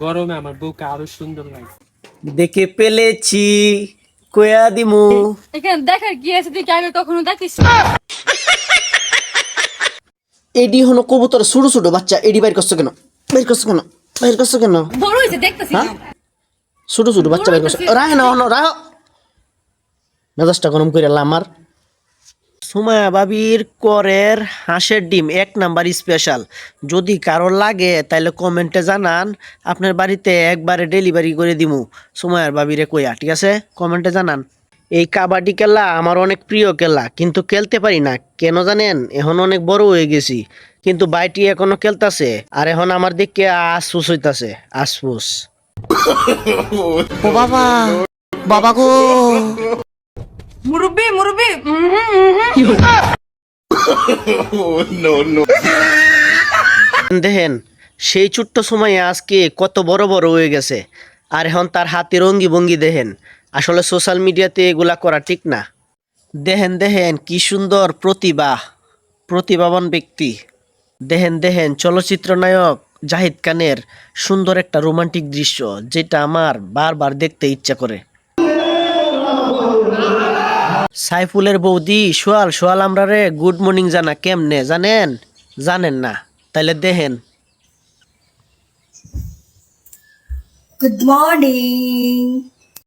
গরমে আমার বউকে আরও সুন্দর লাগে। দেখে পেলেছি কয়া দিমু। এখানে দেখার কি আছে কি আগে কখনো দেখিস এডি হলো কবুতর ছোট ছোট বাচ্চা। এডি বাইর করছ কেন? বাইর করছ কেন? বাইর করছ কেন? বড় হয়েছে দেখতেছি হ্যাঁ? ছোট ছোট বাচ্চা বাইর করছ। রাহ না হনো রাহ মেজাজটা গরম করে আমার সুমায়া বাবির করের হাঁসের ডিম এক নাম্বার স্পেশাল যদি কারোর লাগে তাহলে কমেন্টে জানান। আপনার বাড়িতে একবারে ডেলিভারি করে দিমু। সুমায়ার বাবিরে কইয়া ঠিক আছে? কমেন্টে জানান। এই কাবাডি খেলা আমার অনেক প্রিয় খেলা কিন্তু খেলতে পারি না। কেন জানেন? এখন অনেক বড় হয়ে গেছি। কিন্তু বাইটি এখনও খেলতাছে আর এখন আমার দিকে আসফুস হইতাছে। আসফুস ও বাবা বাবা গো। মুরব্বি মুরব্বি। দেখেন, সেই ছোট্ট সময়ে আজকে কত বড় বড় হয়ে গেছে। আর এখন তার হাতের অঙ্গি ভঙ্গি দেখেন, আসলে সোশ্যাল মিডিয়াতে এগুলা করা ঠিক না। দেখেন দেখেন, কি সুন্দর প্রতিভা, প্রতিভাবান ব্যক্তি। দেখেন দেখেন, চলচ্চিত্র নায়ক জাহিদ খানের সুন্দর একটা রোমান্টিক দৃশ্য, যেটা আমার বারবার দেখতে ইচ্ছা করে। সাইফুলের বৌদি সোয়াল সোয়াল আমরা রে গুড মর্নিং জানা, কেমনে? জানেন? জানেন না, তাইলে দেখেন। Good morning.